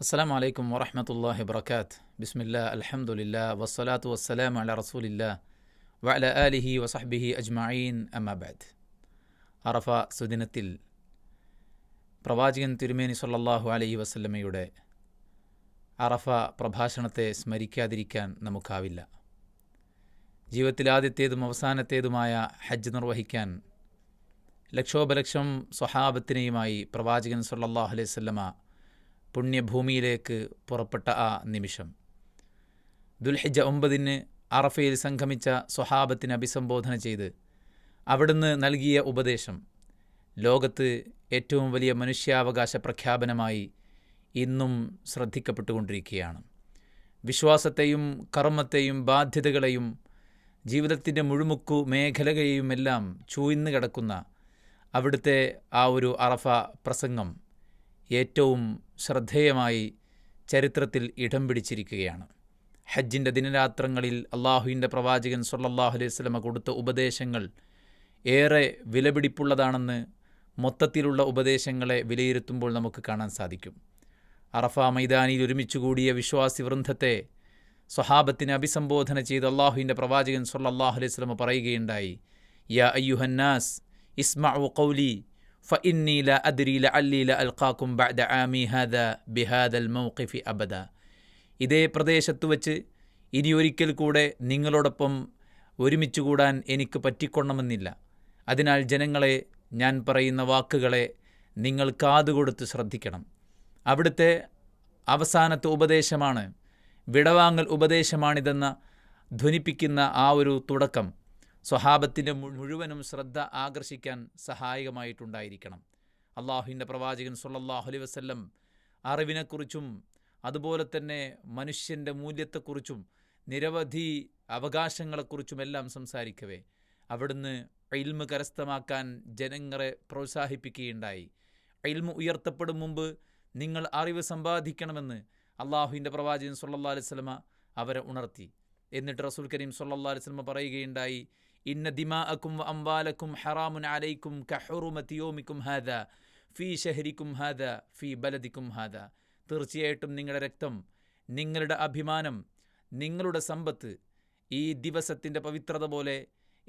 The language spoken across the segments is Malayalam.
അസ്സാം വലൈക്കും വറഹമത്തല്ലാഹി വർക്കാത്ത് ബിസ്മില്ല അലഹമുല്ല വസ്സലാത്തു വസ്സലാം അല റസൂലില്ല വഅല ആലിഹി വസഹ്ബിഹി അജ്മീൻ അമ്മാബാദ് അറഫ സുദിനത്തിൽ പ്രവാചകൻ തിരുമേനി സല്ലാഹു അലഹി വസ്ലമയുടെ അറഫ പ്രഭാഷണത്തെ സ്മരിക്കാതിരിക്കാൻ നമുക്കാവില്ല. ജീവിതത്തിലാദ്യത്തേതും അവസാനത്തേതുമായ ഹജ്ജ് നിർവഹിക്കാൻ ലക്ഷോപലക്ഷം സ്വഹാബത്തിനെയുമായി പ്രവാചകൻ സല്ലാഹു അലൈഹി വല്ലമ പുണ്യഭൂമിയിലേക്ക് പുറപ്പെട്ട ആ നിമിഷം. ദുൽഹിജ ഒമ്പതിന് അറഫയിൽ സംഗമിച്ച സ്വഹാബത്തിന് അഭിസംബോധന ചെയ്ത് അവിടുന്ന് നൽകിയ ഉപദേശം ലോകത്ത് ഏറ്റവും വലിയ മനുഷ്യാവകാശ പ്രഖ്യാപനമായി ഇന്നും ശ്രദ്ധിക്കപ്പെട്ടുകൊണ്ടിരിക്കുകയാണ്. വിശ്വാസത്തെയും കർമ്മത്തെയും ബാധ്യതകളെയും ജീവിതത്തിന്റെ മുഴുമുക്കു മേഖലകളെയുമെല്ലാം ചൂയിന്ന് കിടക്കുന്ന അവിടുത്തെ ആ ഒരു അറഫ പ്രസംഗം ഏറ്റവും ശ്രദ്ധേയമായി ചരിത്രത്തിൽ ഇടം പിടിച്ചിരിക്കുകയാണ്. ഹജ്ജിന്റെ ദിനരാത്രങ്ങളിൽ അള്ളാഹുവിന്റെ പ്രവാചകൻ സൊല്ലാഹു അലൈഹി സ്വലമ കൊടുത്ത ഉപദേശങ്ങൾ ഏറെ വിലപിടിപ്പുള്ളതാണെന്ന് മൊത്തത്തിലുള്ള ഉപദേശങ്ങളെ വിലയിരുത്തുമ്പോൾ നമുക്ക് കാണാൻ സാധിക്കും. അറഫ മൈതാനിയിൽ ഒരുമിച്ച് കൂടിയ വിശ്വാസി വൃന്ദത്തെ സ്വഹാബത്തിനെ അഭിസംബോധന ചെയ്ത് അള്ളാഹുവിന്റെ പ്രവാചകൻ സൊല്ലാഹു അലൈഹി സ്വലമ പറയുകയുണ്ടായി യാ അയ്യുഹന്നാസ് ഇസ്മഉ ഖൗലി فإني لا أدري لعلي لألقاكم بعد عامي هذا بهذا الموقف أبدا ഇതേ പ്രദേശത്ത് വച്ച് ഇനി ഒരിക്കൽ കൂടെ നിങ്ങളോടൊപ്പം ഒരുമിച്ച് കൂടാൻ എനിക്ക് പറ്റിക്കൊള്ളണമെന്നില്ല അതിനാൽ ജനങ്ങളെ ഞാൻ പറയുന്ന വാക്കുകളെ നിങ്ങൾ കാതുകൊടുത്ത് ശ്രദ്ധിക്കണം അവിടുത്തെ അവസാനത്തെ ഉപദേശമാണ് വിടവാങ്ങൽ ഉപദേശമാണിതെന്ന ധ്വനിപ്പിക്കുന്ന ആ ഒരു തുടക്കം സ്വഹാബത്തിന്റെ മുഴുവനും ശ്രദ്ധ ആകർഷിക്കാൻ സഹായകമായിട്ടുണ്ടായിരിക്കണം. അള്ളാഹുവിന്റെ പ്രവാചകൻ സുല്ലാഹുലി വസല്ലം അറിവിനെക്കുറിച്ചും അതുപോലെ തന്നെ മനുഷ്യന്റെ മൂല്യത്തെക്കുറിച്ചും നിരവധി അവകാശങ്ങളെക്കുറിച്ചുമെല്ലാം സംസാരിക്കവേ. അവിടുന്ന് ഇൽമ് കരസ്ഥമാക്കാൻ ജനങ്ങളെ പ്രോത്സാഹിപ്പിക്കുകയുണ്ടായി. ഇൽമ് ഉയർത്തപ്പെടും മുമ്പ് നിങ്ങൾ അറിവ് സമ്പാദിക്കണമെന്ന് അള്ളാഹുവിന്റെ പ്രവാചകൻ സുല്ലാ അലൈഹി വസല്ലമ അവരെ ഉണർത്തി. എന്നിട്ട് റസൂൽ കരീം സുല്ലാ അലൈഹി വസല്ലമ പറയുകയുണ്ടായി ഇന്ന ദിമാഅക്കും അംവാലക്കും ഹറാമുൻ അലൈക്കും കഹുറുമതി യോമിക്കും ഹാദ ഫീ ഷഹരിക്കും ഹാദ ഫീ ബലദിക്കും ഹാദ. തീർച്ചയായിട്ടും നിങ്ങളുടെ രക്തം നിങ്ങളുടെ അഭിമാനം നിങ്ങളുടെ സമ്പത്ത് ഈ ദിവസത്തിന്റെ പവിത്രത പോലെ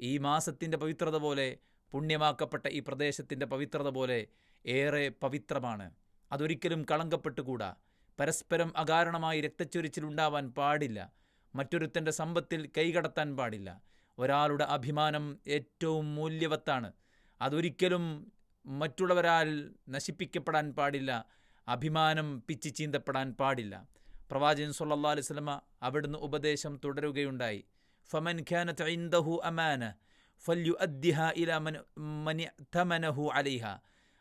ഈ മാസത്തിന്റെ പവിത്രത പോലെ പുണ്യമാക്കപ്പെട്ട ഈ പ്രദേശത്തിന്റെ പവിത്രത പോലെ ഏറെ പവിത്രമാണ്. അതൊരിക്കലും കളങ്കപ്പെട്ടുകൂടാ. പരസ്പരം അകാരണമായി രക്തച്ചൊരിച്ചിലുണ്ടാവാൻ പാടില്ല. മറ്റൊരുത്തന്റെ സമ്പത്തിൽ കൈകടത്താൻ പാടില്ല. ഒരാളുടെ അഭിമാനം ഏറ്റവും മൂല്യവത്താണ്. അതൊരിക്കലും മറ്റുള്ളവരാൽ നശിപ്പിക്കപ്പെടാൻ പാടില്ല അഭിമാനം പിച്ചി ചീന്തപ്പെടാൻ പാടില്ല. പ്രവാചകൻ സുല്ലാ അലൈഹി വസല്ലമ അവിടുന്ന് ഉപദേശം തുടരുകയുണ്ടായി. ഫമൻ ഖാനത്ത് ഇൻദഹു അമാന ഫല്യുഅദ്ദിഹ ഇല മൻ അലൈഹ.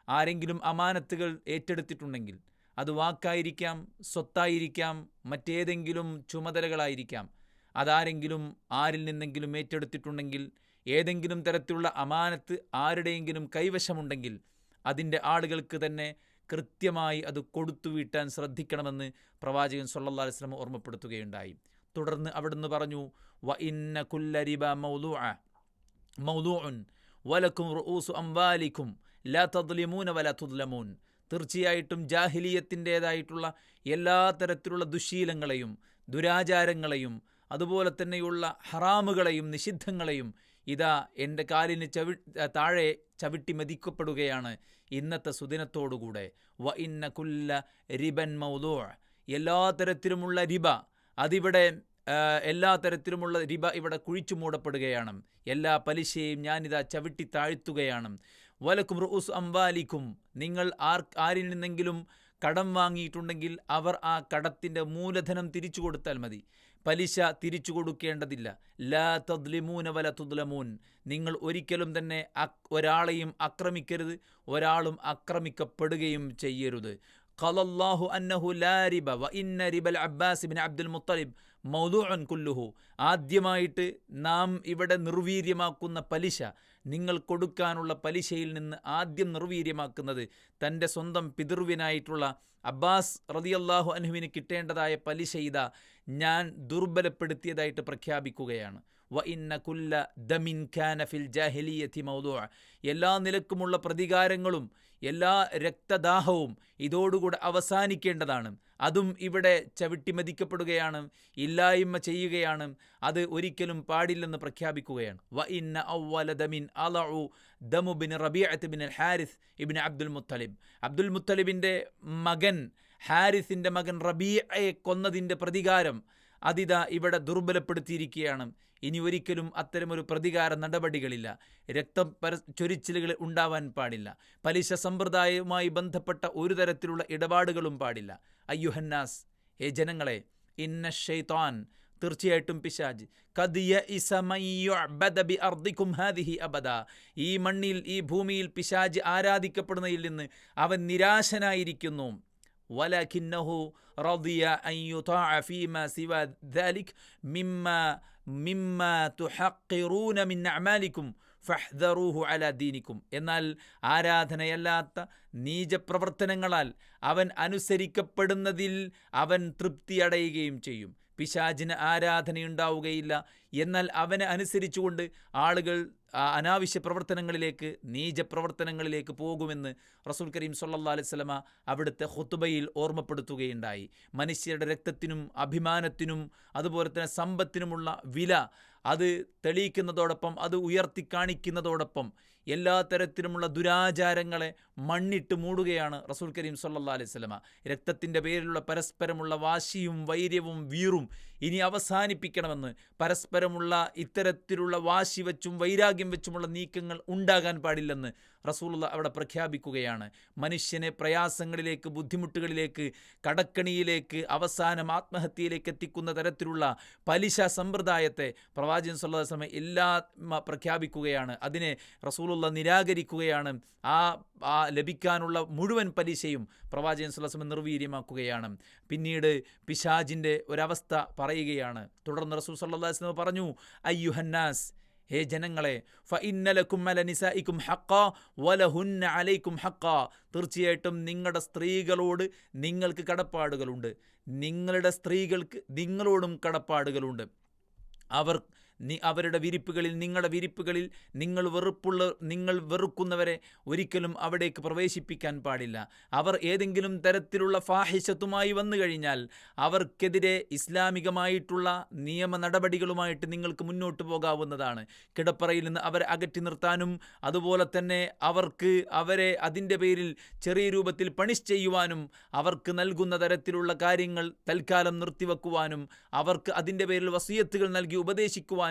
ആരെങ്കിലും അമാനത്തുകൾ ഏറ്റെടുത്തിട്ടുണ്ടെങ്കിൽ അത് വാക്കായിരിക്കാം സ്വത്തായിരിക്കാം മറ്റേതെങ്കിലും ചുമതലകളായിരിക്കാം. അതാരെങ്കിലും ആരിൽ നിന്നെങ്കിലും ഏറ്റെടുത്തിട്ടുണ്ടെങ്കിൽ ഏതെങ്കിലും തരത്തിലുള്ള അമാനത്ത് ആരുടെയെങ്കിലും കൈവശമുണ്ടെങ്കിൽ അതിന്റെ ആളുകൾക്ക് തന്നെ കൃത്യമായി അത് കൊടുത്തു വീട്ടാൻ ശ്രദ്ധിക്കണമെന്ന് പ്രവാചകൻ സൊല്ലാ വസല്ലം ഓർമ്മപ്പെടുത്തുകയുണ്ടായി. തുടർന്ന് അവിടുന്ന് പറഞ്ഞു വ ഇന്ന കുല്ലരിബ മൗലൂഉൻ വലക്കും റൂസു അംവാലിക്കും ലാ വല തുദ്ലമൂൻ. തീർച്ചയായിട്ടും ജാഹിലീയത്തിന്റേതായിട്ടുള്ള എല്ലാ തരത്തിലുള്ള ദുശീലങ്ങളെയും ദുരാചാരങ്ങളെയും അതുപോലെ തന്നെയുള്ള ഹറാമുകളെയും നിഷിദ്ധങ്ങളെയും ഇതാ എന്റെ കാലിന് ചവി താഴെ ചവിട്ടി മതിക്കപ്പെടുകയാണ് ഇന്നത്തെ സുദിനത്തോടുകൂടെ. വ ഇന്ന കുല്ല റിബൻ മൗദോ. എല്ലാ തരത്തിലുമുള്ള റിബ അതിവിടെ എല്ലാ തരത്തിലുമുള്ള റിബ ഇവിടെ കുഴിച്ചു മൂടപ്പെടുകയാണ്. എല്ലാ പലിശയും ഞാനിതാ ചവിട്ടി താഴ്ത്തുകയാണ്. വലക്കും റുസ് അംബാലിക്കും നിങ്ങൾ ആർ ആരിൽ നിന്നെങ്കിലും കടം വാങ്ങിയിട്ടുണ്ടെങ്കിൽ അവർ ആ കടത്തിന്റെ മൂലധനം തിരിച്ചു കൊടുത്താൽ മതി. പലിശ തിരിച്ചു കൊടുക്കേണ്ടതില്ല. ലാ തദ്ലിമൂന വല തുദ്ലമൂൻ. നിങ്ങൾ ഒരിക്കലും തന്നെ ഒരാളെയും ആക്രമിക്കരുത് ഒരാളും ആക്രമിക്കപ്പെടുകയും ചെയ്യരുത്. ഖലല്ലാഹു അന്നഹു ലാ റിബ വ ഇന്ന റിബൽ അബ്ബാസ് ബിൻ അബ്ദുൽ മുത്തലിബ് മൗദൂഅൻ കുല്ലുഹു. ആദ്യമായിട്ട് നാം ഇവിടെ നിർവീര്യമാക്കുന്ന പലിശ നിങ്ങൾ കൊടുക്കാനുള്ള പലിശയിൽ നിന്ന് ആദ്യം നിർവീര്യമാക്കുന്നത് തന്റെ സ്വന്തം പിതൃവിനായിട്ടുള്ള അബ്ബാസ് റതിയല്ലാഹു അൻഹുവിന് കിട്ടേണ്ടതായ പലിശ ഇതാ ഞാൻ ദുർബലപ്പെടുത്തിയതായിട്ട് പ്രഖ്യാപിക്കുകയാണ്. ജാഹിലിയത്തി എല്ലാ നിലക്കുമുള്ള പ്രതികാരങ്ങളും എല്ലാ രക്തദാഹവും ഇതോടുകൂടെ അവസാനിക്കേണ്ടതാണ്. അതും ഇവിടെ ചവിട്ടിമതിക്കപ്പെടുകയാണ് ഇല്ലായ്മ ചെയ്യുകയാണ് അത് ഒരിക്കലും പാടില്ലെന്ന് പ്രഖ്യാപിക്കുകയാണ്. വ ഇന്ന ഔവല ദമിൻ അലഉ ദമു bin Rabiah bin Harith ibn Abdul Muttalib. Abdul മുത്തലിബിന്റെ മകൻ ഹാരിസിന്റെ മകൻ റബീഅയെ കൊന്നതിന്റെ പ്രതികാരം അതിത ഇവിടെ ദുർബലപ്പെടുത്തിയിരിക്കുകയാണ്. ഇനി ഒരിക്കലും അത്തരമൊരു പ്രതികാര നടപടികളില്ല. രക്തം പര ചൊരിച്ചിലുകൾ ഉണ്ടാവാൻ പാടില്ല. പലിശ സമ്പ്രദായവുമായി ബന്ധപ്പെട്ട ഒരു തരത്തിലുള്ള ഇടപാടുകളും പാടില്ല. അയ്യുഹന്നാസ് ഹേ ജനങ്ങളെ ഇന്ന ഷെയ്ത്താൻ തീർച്ചയായിട്ടും പിശാജ്. അബദ. ഈ മണ്ണിൽ ഈ ഭൂമിയിൽ പിശാജ് ആരാധിക്കപ്പെടുന്നതിൽ നിന്ന് അവൻ നിരാശനായിരിക്കുന്നു. ولكنه رضي أن يطاع فيما سوى ذلك مما مما تحقرون من أعمالكم ഫഹ്ദറൂഹു അല ദീനിക്കും എന്നാൽ ആരാധനയല്ലാത്ത നീചപ്രവർത്തനങ്ങളാൽ അവൻ അനുസരിക്കപ്പെടുന്നതിൽ അവൻ തൃപ്തിയടയുകയും ചെയ്യും പിശാചിന് ആരാധനയുണ്ടാവുകയില്ല എന്നാൽ അവനെ അനുസരിച്ചുകൊണ്ട് ആളുകൾ അനാവശ്യ പ്രവർത്തനങ്ങളിലേക്ക് നീച പ്രവർത്തനങ്ങളിലേക്ക് പോകുമെന്ന് റസൂൽ കരീം സല്ലാ അലൈവലമ അവിടുത്തെ ഹുത്തുബയിൽ ഓർമ്മപ്പെടുത്തുകയുണ്ടായി. മനുഷ്യരുടെ രക്തത്തിനും അഭിമാനത്തിനും അതുപോലെ തന്നെ സമ്പത്തിനുമുള്ള വില അത് തെളിയിക്കുന്നതോടൊപ്പം അത് ഉയർത്തി കാണിക്കുന്നതോടൊപ്പം എല്ലാ തരത്തിലുമുള്ള ദുരാചാരങ്ങളെ മണ്ണിട്ട് മൂടുകയാണ് റസൂൽ കരീം സല്ലാ അലൈഹി സ്വലമ രക്തത്തിന്റെ പേരിലുള്ള പരസ്പരമുള്ള വാശിയും വൈര്യവും വീറും ഇനി അവസാനിപ്പിക്കണമെന്ന് പരസ്പരമുള്ള ഇത്തരത്തിലുള്ള വാശി വെച്ചും വൈരാഗ്യം വെച്ചുമുള്ള നീക്കങ്ങൾ ഉണ്ടാകാൻ പാടില്ലെന്ന് റസൂലുള്ള അവിടെ പ്രഖ്യാപിക്കുകയാണ്. മനുഷ്യനെ പ്രയാസങ്ങളിലേക്ക് ബുദ്ധിമുട്ടുകളിലേക്ക് കടക്കണിയിലേക്ക് അവസാനം ആത്മഹത്യയിലേക്ക് എത്തിക്കുന്ന തരത്തിലുള്ള പലിശ സമ്പ്രദായത്തെ പ്രവാചകൻ സല്ലാ സമയം എല്ലാ പ്രഖ്യാപിക്കുകയാണ്. അതിനെ റസൂലുള്ള നിരാകരിക്കുകയാണ്. ആ ആ ലഭിക്കാനുള്ള മുഴുവൻ പലിശയും പ്രവാചകൻ സുല്ലാസ്മ നിർവീര്യമാക്കുകയാണ്. പിന്നീട് പിശാജിന്റെ ഒരവസ്ഥ പറയുകയാണ്. തുടർന്ന് റസൂൽ സല്ലാസ്ലം പറഞ്ഞു അയ്യുഹന്നാസ് ഹേ ജനങ്ങളെ ഫ ഇന്നലക്കും അല നിസായിക്കും ഹക്ക വലഹുന്ന അലൈക്കും ഹക്ക തീർച്ചയായിട്ടും നിങ്ങളുടെ സ്ത്രീകളോട് നിങ്ങൾക്ക് കടപ്പാടുകളുണ്ട്. നിങ്ങളുടെ സ്ത്രീകൾക്ക് നിങ്ങളോടും കടപ്പാടുകളുണ്ട്. അവർ നി അവരുടെ വിരിപ്പുകളിൽ നിങ്ങളുടെ വിരിപ്പുകളിൽ നിങ്ങൾ വെറുപ്പുള്ള നിങ്ങൾ വെറുക്കുന്നവരെ ഒരിക്കലും അവിടേക്ക് പ്രവേശിപ്പിക്കാൻ പാടില്ല. അവർ ഏതെങ്കിലും തരത്തിലുള്ള ഫാഹിഷത്തുമായി വന്നു കഴിഞ്ഞാൽ അവർക്കെതിരെ ഇസ്ലാമികമായിട്ടുള്ള നിയമ നടപടികളുമായിട്ട് നിങ്ങൾക്ക് മുന്നോട്ട് പോകാവുന്നതാണ്. കിടപ്പറയിൽ നിന്ന് അവരെ അകറ്റി നിർത്താനും അതുപോലെ തന്നെ അവർക്ക് അവരെ അതിന്റെ പേരിൽ ചെറിയ രൂപത്തിൽ പണിഷ് ചെയ്യുവാനും അവർക്ക് നൽകുന്ന തരത്തിലുള്ള കാര്യങ്ങൾ തൽക്കാലം നിർത്തിവെക്കുവാനും അവർക്ക് അതിന്റെ പേരിൽ വസീയത്തുകൾ നൽകി ഉപദേശിക്കുവാനും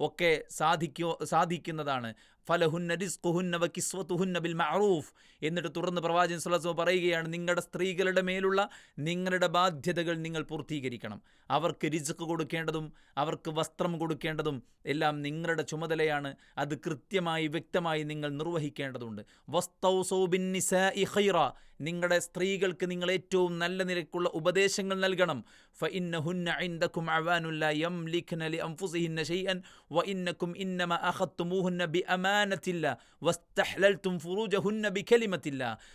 ഒക്കെ സാധിക്കോ സാധിക്കുന്നതാണ്. ഫലഹുന്ന റിസ്ഖുഹുന്ന വ കിസ്വത്തുഹുന്ന ബിൽ മഅറൂഫ്. എന്നിട്ട് തുറന്ന് പ്രവാചകൻ സ്വലസ്വ പറയുകയാണ് നിങ്ങളുടെ സ്ത്രീകളുടെ മേലുള്ള നിങ്ങളുടെ ബാധ്യതകൾ നിങ്ങൾ പൂർത്തീകരിക്കണം. അവർക്ക് രിസ്ക് കൊടുക്കേണ്ടതും അവർക്ക് വസ്ത്രം കൊടുക്കേണ്ടതും എല്ലാം നിങ്ങളുടെ ചുമതലയാണ്. അത് കൃത്യമായി വ്യക്തമായി നിങ്ങൾ നിർവഹിക്കേണ്ടതുണ്ട്. വസ്തൗസൗബിൻ ഖൈറ. നിങ്ങളുടെ സ്ത്രീകൾക്ക് നിങ്ങൾ ഏറ്റവും നല്ല നിലക്കുള്ള ഉപദേശങ്ങൾ നൽകണം. ഫ ഇന്നഹുന്ന ഇൻദക്കും അവാനുല്ല യംലിഖ്ന ലി അൻഫുസിഹിന്ന ഷൈഅൻ. വ ഇന്നക്കും ഇന്നമ അഖത്തുമൂഹുന്ന ബി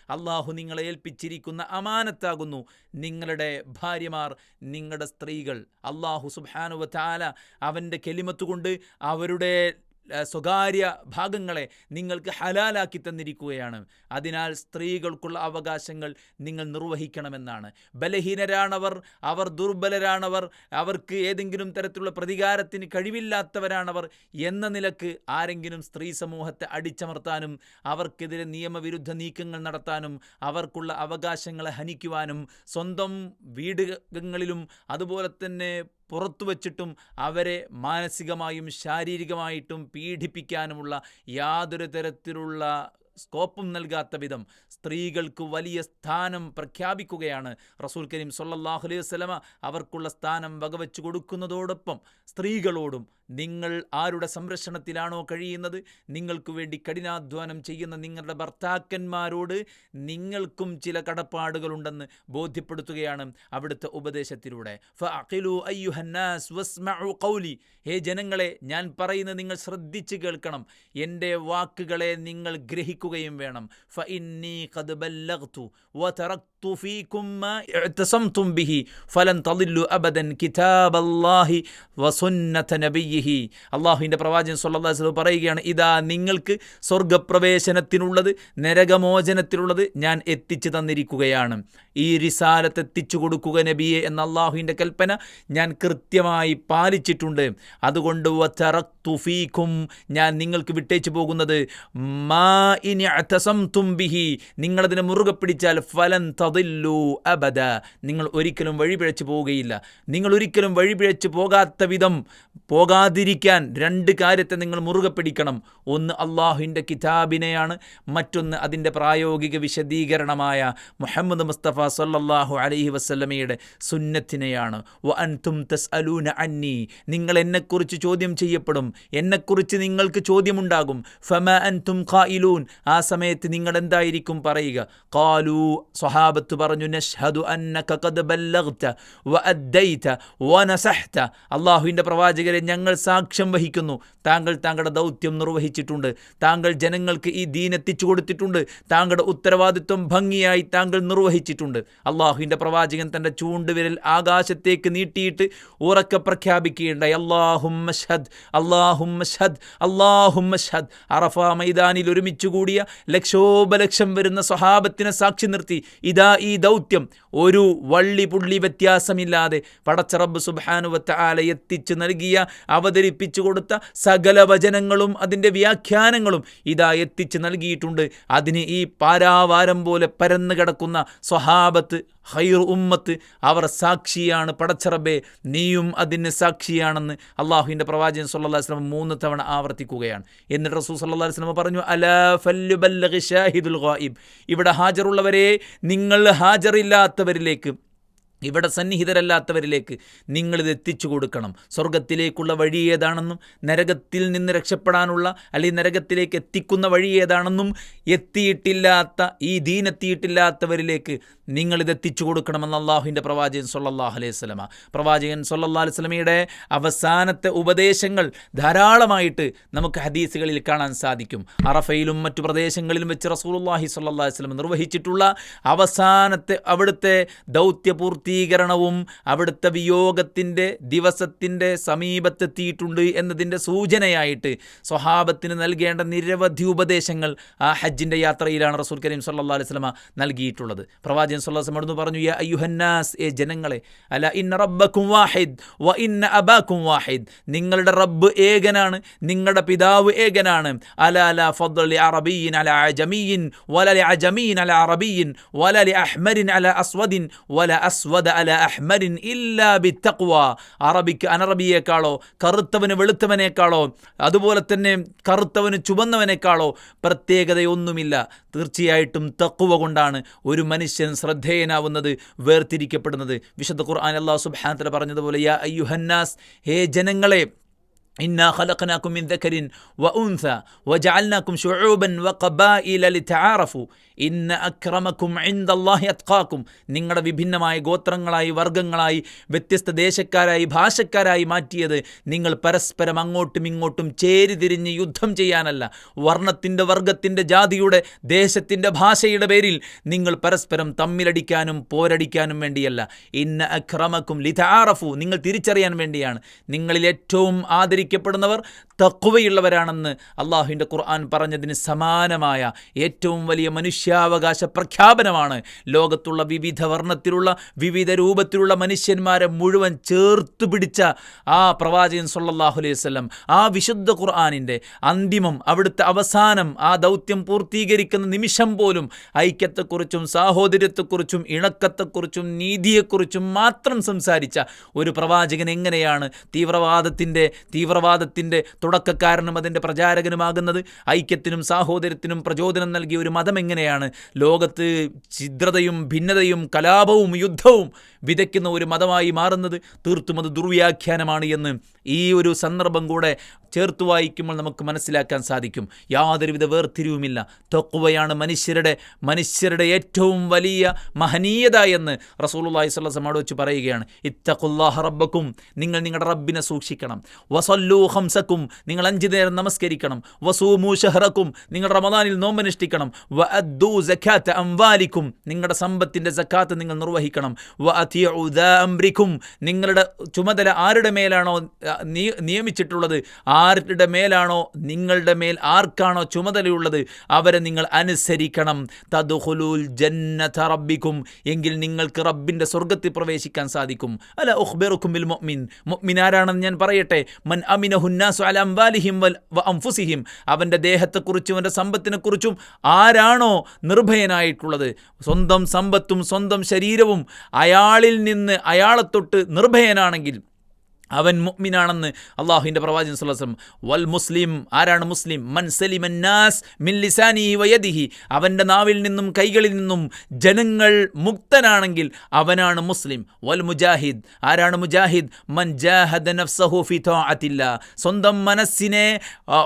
അള്ളാഹു നിങ്ങളെ ഏൽപ്പിച്ചിരിക്കുന്ന അമാനത്താകുന്നു. നിങ്ങളുടെ ഭാര്യമാർ നിങ്ങളുടെ സ്ത്രീകൾ അള്ളാഹു സുബാനുവ താല അവന്റെ കെലിമത്ത് കൊണ്ട് അവരുടെ സ്വകാര്യ ഭാഗങ്ങളെ നിങ്ങൾക്ക് ഹലാലാക്കി തന്നിരിക്കുകയാണ്. അതിനാൽ സ്ത്രീകൾക്കുള്ള അവകാശങ്ങൾ നിങ്ങൾ നിർവഹിക്കണമെന്നാണ്. ബലഹീനരാണവർ അവർ ദുർബലരാണവർ അവർക്ക് ഏതെങ്കിലും തരത്തിലുള്ള പ്രതികാരത്തിന് കഴിവില്ലാത്തവരാണവർ എന്ന നിലയ്ക്ക് ആരെങ്കിലും സ്ത്രീ സമൂഹത്തെ അടിച്ചമർത്താനും അവർക്കെതിരെ നിയമവിരുദ്ധ നീക്കങ്ങൾ നടത്താനും അവർക്കുള്ള അവകാശങ്ങളെ ഹനിക്കുവാനും സ്വന്തം വീടുകളിലും അതുപോലെ തന്നെ പുറത്തു വച്ചിട്ടും അവരെ മാനസികമായും ശാരീരികമായിട്ടും പീഡിപ്പിക്കാനുമുള്ള യാതൊരു തരത്തിലുള്ള സ്കോപ്പും നൽകാത്ത വിധം സ്ത്രീകൾക്ക് വലിയ സ്ഥാനം പ്രഖ്യാപിക്കുകയാണ്. റസൂൽ കരീം സൊല്ലാഹു അലൈഹി വസ്ലമ അവർക്കുള്ള സ്ഥാനം വകവെച്ചു കൊടുക്കുന്നതോടൊപ്പം സ്ത്രീകളോടും നിങ്ങൾ ആരുടെ സംരക്ഷണത്തിലാണോ കഴിയുന്നത്? നിങ്ങൾക്ക് വേണ്ടി കഠിനാധ്വാനം ചെയ്യുന്ന നിങ്ങളുടെ ഭർത്താക്കന്മാരോട് നിങ്ങൾക്കും ചില കടപ്പാടുകളുണ്ടെന്ന് ബോധ്യപ്പെടുത്തുകയാണ് അവിടുത്തെ ഉപദേശത്തിലൂടെ. ഹേ ജനങ്ങളെ ഞാൻ പറയുന്നത് നിങ്ങൾ ശ്രദ്ധിച്ച് കേൾക്കണം. എന്റെ വാക്കുകളെ നിങ്ങൾ ഗ്രഹിക്കുകയും വേണം ഫഇന്നി ഖദ് ബല്ലഗ്തു വതറക്തു തറക്തു നബിയിഹി. അള്ളാഹുവിന്റെ പ്രവാചകൻ സല്ലല്ലാഹു അലൈഹി വസല്ലം പറയുകയാണ് ഇതാ നിങ്ങൾക്ക് സ്വർഗപ്രവേശനത്തിനുള്ളത് നരകമോചനത്തിനുള്ളത് ഞാൻ എത്തിച്ചു തന്നിരിക്കുകയാണ്. ഈ റിസാലത്ത് എത്തിച്ചു കൊടുക്കുക നബിയെ എന്ന അള്ളാഹുവിന്റെ കൽപ്പന ഞാൻ കൃത്യമായി പാലിച്ചിട്ടുണ്ട്. അതുകൊണ്ട് ഫീകും ഞാൻ നിങ്ങൾക്ക് വിട്ടേച്ചു പോകുന്നത്. മാ ഇനി അത്തസം ബിഹി നിങ്ങളതിനെ മുറുകെ പിടിച്ചാൽ ഫലൻ തതില്ലു അബദ. നിങ്ങൾ ഒരിക്കലും വഴിപിഴച്ചു പോവുകയില്ല. നിങ്ങൾ ഒരിക്കലും വഴിപിഴച്ചു പോകാത്ത വിധം പോകാതിരിക്കാൻ രണ്ട് കാര്യത്തെ നിങ്ങൾ മുറുകെ പിടിക്കണം. ഒന്ന് അള്ളാഹുവിന്റെ കിതാബിനെയാണ് മറ്റൊന്ന് അതിന്റെ പ്രായോഗിക വിശദീകരണമായ മുഹമ്മദ് മുസ്തഫ സല്ലാഹു അലഹി വസ്ലമയുടെ സുന്നത്തിനെയാണ്. അലൂന അന്നി. നിങ്ങൾ എന്നെക്കുറിച്ച് ചോദ്യം ചെയ്യപ്പെടും. എന്നെക്കുറിച്ച് നിങ്ങൾക്ക് ചോദ്യമുണ്ടാകും. ഫമ അൻ തും ഖാ ഇലൂൻ ആ സമയത്ത് നിങ്ങൾ എന്തായിരിക്കും പറയുക? ഖാലു സ്വഹാബത്ത് പറഞ്ഞു നഷ്ഹദു അന്നക ഖദ് വ വ അള്ളാഹുവിന്റെ പ്രവാചകരെ ഞങ്ങൾ സാക്ഷ്യം വഹിക്കുന്നു. താങ്കൾ താങ്കളുടെ ദൗത്യം നിർവഹിച്ചിട്ടുണ്ട്. താങ്കൾ ജനങ്ങൾക്ക് ഈ ദീനെത്തിച്ചു കൊടുത്തിട്ടുണ്ട്. താങ്കളുടെ ഉത്തരവാദിത്വം ഭംഗിയായി താങ്കൾ നിർവഹിച്ചിട്ടുണ്ട്. അള്ളാഹുവിന്റെ പ്രവാചകൻ തന്റെ ചൂണ്ടുവിരൽ ആകാശത്തേക്ക് നീട്ടിയിട്ട് ഉറക്കെ പ്രഖ്യാപിക്കുകയുണ്ടായി. അള്ളാഹുമ്മഷദ് അള്ളാഹുമ്മഷദ് അള്ളാഹുമ്മഷദ് അറഫ മൈതാനിൽ ഒരുമിച്ചുകൂടിയ ലക്ഷോപലക്ഷം വരുന്ന സ്വഹാബത്തിനെ സാക്ഷി നിർത്തി. ഇതാ ഈ ദൗത്യം. ഒരു വള്ളി പുള്ളി വ്യത്യാസമില്ലാതെ പടച്ചറബ് സുബാനുവത്ത ആല എത്തിച്ചു നൽകിയ അവതരിപ്പിച്ചു കൊടുത്ത സകല വചനങ്ങളും അതിന്റെ വ്യാഖ്യാനങ്ങളും ഇതാ എത്തിച്ചു നൽകിയിട്ടുണ്ട്. അതിന് ഈ പാരാവാരം പോലെ പരന്നു കിടക്കുന്ന സ്വഹാബത്ത് ഹൈർ ഉമ്മത്ത് അവർ സാക്ഷിയാണ്. പടച്ചറബേ നീയും അതിന് സാക്ഷിയാണെന്ന് അള്ളാഹുവിന്റെ പ്രവാചകൻ സല്ലാ വസ്ലം മൂന്ന് തവണ ആവർത്തിക്കുകയാണ്. എന്നിട്ട് റസൂ അലൈഹി വസല്ലം പറഞ്ഞു അലാഫല്ലുബല്ലഹിദുൽ ഗായിബ്. ഇവിടെ ഹാജറുള്ളവരെ നിങ്ങൾ ഹാജറില്ലാത്തവരിലേക്ക് ഇവിടെ സന്നിഹിതരല്ലാത്തവരിലേക്ക് നിങ്ങളിത് എത്തിച്ചു കൊടുക്കണം. സ്വർഗത്തിലേക്കുള്ള വഴി ഏതാണെന്നും നരകത്തിൽ നിന്ന് രക്ഷപ്പെടാനുള്ള അല്ലെങ്കിൽ നരകത്തിലേക്ക് എത്തിക്കുന്ന വഴി ഏതാണെന്നും എത്തിയിട്ടില്ലാത്ത ഈ ദീനെത്തിയിട്ടില്ലാത്തവരിലേക്ക് നിങ്ങളിത് എത്തിച്ചു കൊടുക്കണമെന്ന് അള്ളാഹുവിന്റെ പ്രവാചകൻ സൊല്ലാഹു അലൈഹി സ്വലമ പ്രവാചകൻ സൊല്ലാ അലൈഹി സ്വലമയുടെ അവസാനത്തെ ഉപദേശങ്ങൾ ധാരാളമായിട്ട് നമുക്ക് ഹദീസുകളിൽ കാണാൻ സാധിക്കും. അറഫയിലും മറ്റു പ്രദേശങ്ങളിലും വെച്ച് റസൂലുള്ളാഹി സ്വല്ലല്ലാഹു അലൈഹി വസല്ലം നിർവഹിച്ചിട്ടുള്ള അവസാനത്തെ അവിടുത്തെ ദൗത്യപൂർത്തീകരണവും അവിടുത്തെ വിയോഗത്തിന്റെ ദിവസത്തിന്റെ സമീപത്തെത്തിയിട്ടുണ്ട് എന്നതിന്റെ സൂചനയായിട്ട് സ്വഹാബത്തിന് നൽകേണ്ട നിരവധി ഉപദേശങ്ങൾ ആ ഹജ്ജിന്റെ യാത്രയിലാണ് റസൂൽ കരീം സല്ലാ അലൈഹി വസല്ലമ നൽകിയിട്ടുള്ളത്. പ്രവാചകൻ സല്ലല്ലാഹു അലൈഹി വസല്ലം പറഞ്ഞു യാ അയ്യുഹന്നാസ് എ ജനങ്ങളെ അല ഇന്ന റബ്ബക്കും വാഹിദ് വ ഇന്ന അബാക്കും വാഹിദ്. നിങ്ങളുടെ റബ്ബ് ഏകനാണ് നിങ്ങളുടെ പിതാവ് ഏകനാണ്. അല അല ഫദ്ലി അറബിയിൻ അല അജമീൻ വല അജമീൻ അല അറബിയിൻ വല ലി അഹ്മരിൻ അല അസ്വദിൻ വല അസ്വദ അല അഹ്മരിൻ ഇല്ലാ തക്വ അറബിക്ക് അനറബിയേക്കാളോ കറുത്തവന് വെളുത്തവനേക്കാളോ അതുപോലെ തന്നെ കറുത്തവന് ചുവന്നവനേക്കാളോ പ്രത്യേകതയൊന്നുമില്ല. തീർച്ചയായിട്ടും തക്കുവ കൊണ്ടാണ് ഒരു മനുഷ്യൻ ശ്രദ്ധേയനാവുന്നത് വേർതിരിക്കപ്പെടുന്നത് വിശുദ്ധ ഖുർആൻ അല്ലാഹു സുബ്ഹാനഹു പറഞ്ഞതുപോലെ യാ അയ്യുഹന്നാസ് ഹേ ജനങ്ങളെ إنا خلقناكم من ذكر وأنثى وجعلناكم شعوبا وقبائل لتعارفوا ഇന്ന അക്രമക്കും ഇന്ദല്ലാഹി അത്കാക്കും നിങ്ങളുടെ വിഭിന്നമായ ഗോത്രങ്ങളായി വർഗങ്ങളായി വ്യത്യസ്ത ദേശക്കാരായി ഭാഷക്കാരായി മാറ്റിയത് നിങ്ങൾ പരസ്പരം അങ്ങോട്ടും ഇങ്ങോട്ടും ചേരിതിരിഞ്ഞ് യുദ്ധം ചെയ്യാനല്ല. വർണത്തിന്റെ വർഗത്തിന്റെ ജാതിയുടെ ദേശത്തിന്റെ ഭാഷയുടെ പേരിൽ നിങ്ങൾ പരസ്പരം തമ്മിലടിക്കാനും പോരടിക്കാനും വേണ്ടിയല്ല. ഇന്ന അക്രമക്കും ലിതാറഫു നിങ്ങൾ തിരിച്ചറിയാൻ വേണ്ടിയാണ്. നിങ്ങളിൽ ഏറ്റവും ആദരിക്കപ്പെടുന്നവർ തക്കുവയുള്ളവരാണെന്ന് അള്ളാഹുവിന്റെ ഖുർആൻ പറഞ്ഞതിന് സമാനമായ ഏറ്റവും വലിയ മനുഷ്യാവകാശ പ്രഖ്യാപനമാണ്. ലോകത്തുള്ള വിവിധ വർണത്തിലുള്ള വിവിധ രൂപത്തിലുള്ള മനുഷ്യന്മാരെ മുഴുവൻ ചേർത്ത് പിടിച്ച ആ പ്രവാചകൻ സൊല്ലാഹു അലൈഹി വസല്ലം ആ വിശുദ്ധ ഖുർആാനിന്റെ അന്തിമം അവിടുത്തെ അവസാനം ആ ദൗത്യം പൂർത്തീകരിക്കുന്ന നിമിഷം പോലും ഐക്യത്തെക്കുറിച്ചും സാഹോദര്യത്തെക്കുറിച്ചും ഇണക്കത്തെക്കുറിച്ചും നീതിയെക്കുറിച്ചും മാത്രം സംസാരിച്ച ഒരു പ്രവാചകൻ എങ്ങനെയാണ് തീവ്രവാദത്തിന്റെ തീവ്രവാദത്തിന്റെ തുടക്കക്കാരനും അതിന്റെ പ്രചാരകനുമാകുന്നത്. ഐക്യത്തിനും സാഹോദര്യത്തിനും പ്രചോദനം നൽകിയ ഒരു മതം എങ്ങനെയാണ്? ലോകത്ത് ഛിദ്രതയും ഭിന്നതയും കലാപവും യുദ്ധവും വിതയ്ക്കുന്ന ഒരു മതമായി മാറുന്നത് തീർത്തും അത് ദുർവ്യാഖ്യാനമാണ് എന്ന് ഈ ഒരു സന്ദർഭം കൂടെ ചേർത്ത് വായിക്കുമ്പോൾ നമുക്ക് മനസ്സിലാക്കാൻ സാധിക്കും. യാതൊരുവിധ വേർതിരിവുമില്ല. തൊക്കുവയാണ് മനുഷ്യരുടെ മനുഷ്യരുടെ ഏറ്റവും വലിയ മഹനീയത എന്ന് അലൈഹി വസല്ലം വെച്ച് പറയുകയാണ്. ഇത്തഖുല്ലാഹ റബ്ബക്കും നിങ്ങൾ നിങ്ങളുടെ റബ്ബിനെ സൂക്ഷിക്കണം. വസല്ലു ഹംസക്കും നിങ്ങൾ അഞ്ച് നേരം നമസ്കരിക്കണം. വസൂമു ഷഹറക്കും നിങ്ങൾ റമദാനിൽ നോമ്പനുഷ്ഠിക്കണം. വ അദ്ദു സക്കാത്ത അംവാലിക്കും നിങ്ങളുടെ സമ്പത്തിന്റെ ജക്കാത്ത് നിങ്ങൾ നിർവഹിക്കണം. വ അംരിക്കും നിങ്ങളുടെ ചുമതല ആരുടെ മേലാണോ നിയമിച്ചിട്ടുള്ളത് ആരുടെ മേലാണോ നിങ്ങളുടെ മേൽ ആർക്കാണോ ചുമതലയുള്ളത് അവരെ നിങ്ങൾ അനുസരിക്കണം. തദ്ഹുലൂൽ ജന്നത റബ്ബിക്കും എങ്കിൽ നിങ്ങൾക്ക് റബ്ബിന്റെ സ്വർഗത്തിൽ പ്രവേശിക്കാൻ സാധിക്കും. അല്ല ഉഖ്ബിറുക്കും ബിൽ മുഅ്മിൻ. ആരാണെന്ന് ഞാൻ പറയട്ടെ? മൻ അമിനഹുന്നാസു അല അംവാലിഹിം വൽ അംഫുസിഹിം. അവന്റെ ദേഹത്തെക്കുറിച്ചും അവന്റെ സമ്പത്തിനെക്കുറിച്ചും ആരാണോ നിർഭയനായിട്ടുള്ളത്? സ്വന്തം സമ്പത്തും സ്വന്തം ശരീരവും അയാളിൽ നിന്ന് അയാളെ തൊട്ട് നിർഭയനാണെങ്കിൽ അവൻ മുഅ്മിനാണെന്ന് അള്ളാഹുവിന്റെ പ്രവാചകൻ സുല്ലാസ്ലം വൽ മുസ്ലിം ആരാണ് മുസ്ലിം? മൻ സലിമൻ നാസ് മിൻ ലിസാനി വയദിഹി അവന്റെ നാവിൽ നിന്നും കൈകളിൽ നിന്നും ജനങ്ങൾ മുക്തനാണെങ്കിൽ അവനാണ് മുസ്ലിം. വൽ മുജാഹിദ് ആരാണ് മുജാഹിദ്? മൻ ജാഹദ നഫ്സഹു ഫി ത്വാഅത്തില്ല സ്വന്തം മനസ്സിനെ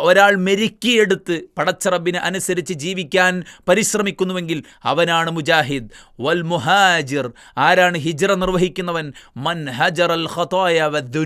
ഒരാൾ മെരുക്കിയെടുത്ത് പടച്ചറബിനെ അനുസരിച്ച് ജീവിക്കാൻ പരിശ്രമിക്കുന്നുവെങ്കിൽ അവനാണ് മുജാഹിദ്. വൽ മുഹാജിർ ആരാണ് ഹിജ്റ നിർവഹിക്കുന്നവൻ? മൻ ഹജർ ഹജറൽ ഖതായ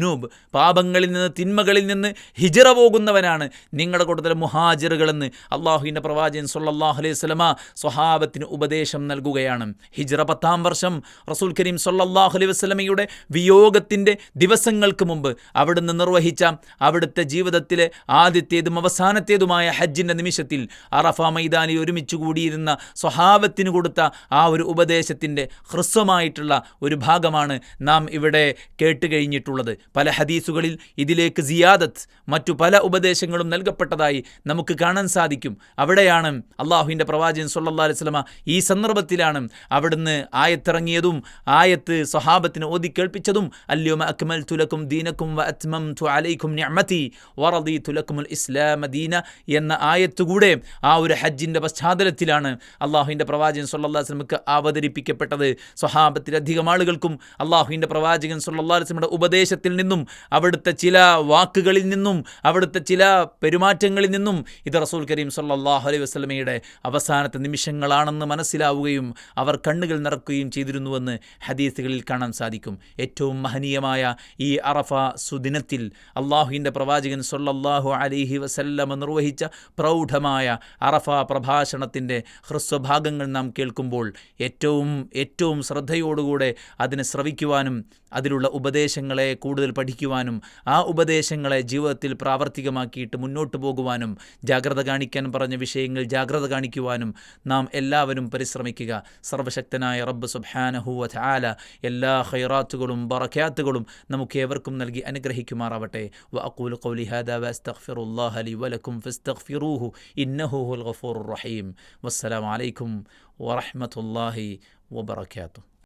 വദ്ദുനൂബ് പാപങ്ങളിൽ നിന്ന് തിന്മകളിൽ നിന്ന് ഹിജറ പോകുന്നവനാണ്. നിങ്ങളുടെ കൂട്ടത്തിലെ മുഹാജിറുകളെന്ന് അള്ളാഹുവിന്റെ പ്രവാചകൻ സൊല്ലാഹു അലൈഹി സ്വലമ സ്വഹാബത്തിന് ഉപദേശം നൽകുകയാണ്. ഹിജറ പത്താം വർഷം റസൂൽ കരീം സൊല്ലാഹു അലൈഹി വസ്ലമയുടെ വിയോഗത്തിന്റെ ദിവസങ്ങൾക്ക് മുമ്പ് അവിടുന്ന് നിർവഹിച്ച അവിടുത്തെ ജീവിതത്തിലെ ആദ്യത്തേതും അവസാനത്തേതുമായ ഹജ്ജിന്റെ നിമിഷത്തിൽ അറഫ മൈതാനിൽ ഒരുമിച്ച് കൂടിയിരുന്ന സ്വഹാബത്തിന് കൊടുത്ത ആ ഒരു ഉപദേശത്തിന്റെ ഹ്രസ്വമായിട്ടുള്ള ഒരു ഭാഗമാണ് നാം ഇവിടെ കേട്ട് കഴിഞ്ഞിട്ടുള്ളത്. പല ഹദീസുകളിൽ ഇതിലേക്ക് സിയാദത്ത് മറ്റു പല ഉപദേശങ്ങളും നൽകപ്പെട്ടതായി നമുക്ക് കാണാൻ സാധിക്കും. അവിടെയാണ് അള്ളാഹുവിന്റെ പ്രവാചകൻ സല്ലാ അലൈഹി വസല്ലമ ഈ സന്ദർഭത്തിലാണ് അവിടുന്ന് ആയത്തിറങ്ങിയതും ആയത്ത് സ്വഹാബത്തിന് ഓതി കേൾപ്പിച്ചതും അല്യോമ അക്മൽ തുലക്കും ദീനക്കും അത്മം അലൈക്കും ഇസ്ലാമ ദീന എന്ന ആയത്തുകൂടെ ആ ഒരു ഹജ്ജിന്റെ പശ്ചാത്തലത്തിലാണ് അള്ളാഹുവിന്റെ പ്രവാചകൻ സല്ലാ അലൈഹി വസല്ലമക്ക് അവതരിപ്പിക്കപ്പെട്ടത്. സ്വഹാബത്തിലധികം ആളുകൾക്കും അള്ളാഹുവിന്റെ പ്രവാചകൻ സല്ലാ അലൈഹി വസല്ലമയുടെ ഉപദേശത്തിൽ നിന്നും അവിടുത്തെ ചില വാക്കുകളിൽ നിന്നും അവിടുത്തെ ചില പെരുമാറ്റങ്ങളിൽ നിന്നും ഇത് റസൂൽ കരീം സല്ലാഹു അലൈഹി വസ്ലമയുടെ അവസാനത്തെ നിമിഷങ്ങളാണെന്ന് മനസ്സിലാവുകയും അവർ കണ്ണുകൾ നിറക്കുകയും ചെയ്തിരുന്നുവെന്ന് ഹദീസുകളിൽ കാണാൻ സാധിക്കും. ഏറ്റവും മഹനീയമായ ഈ അറഫ സുദിനത്തിൽ അള്ളാഹുവിന്റെ പ്രവാചകൻ സൊല്ലാഹു അലിഹി വസല്ലമ നിർവഹിച്ച പ്രൗഢമായ അറഫ പ്രഭാഷണത്തിന്റെ ഹ്രസ്വഭാഗങ്ങൾ നാം കേൾക്കുമ്പോൾ ഏറ്റവും ഏറ്റവും ശ്രദ്ധയോടുകൂടെ അതിനെ ശ്രവിക്കുവാനും അതിലുള്ള ഉപദേശങ്ങളെ കൂടുതൽ പഠിക്കുവാനും ആ ഉപദേശങ്ങളെ ജീവിതത്തിൽ പ്രാവർത്തികമാക്കിയിട്ട് മുന്നോട്ട് പോകുവാനും ജാഗ്രത കാണിക്കാൻ പറഞ്ഞ വിഷയങ്ങൾ ജാഗ്രത കാണിക്കുവാനും നാം എല്ലാവരും പരിശ്രമിക്കുക. സർവശക്തനായ റബ്ബ് സുബ്ഹാനഹുവ ആല എല്ലാ ഹൈറാത്തുകളും ബറഖ്യാത്തുകളും നമുക്ക് ഏവർക്കും നൽകി അനുഗ്രഹിക്കുമാറാവട്ടെ. വ അഖൂലു ഖൗലി ഹാദാ വ അസ്തഗ്ഫിറുല്ലാഹ ലി വലക്കും ഫസ്തഗ്ഫിറൂഹു റഹീം. വസ്സലാമു അലൈക്കും വറഹ്മത്തുള്ളാഹി വബറകാതുഹു.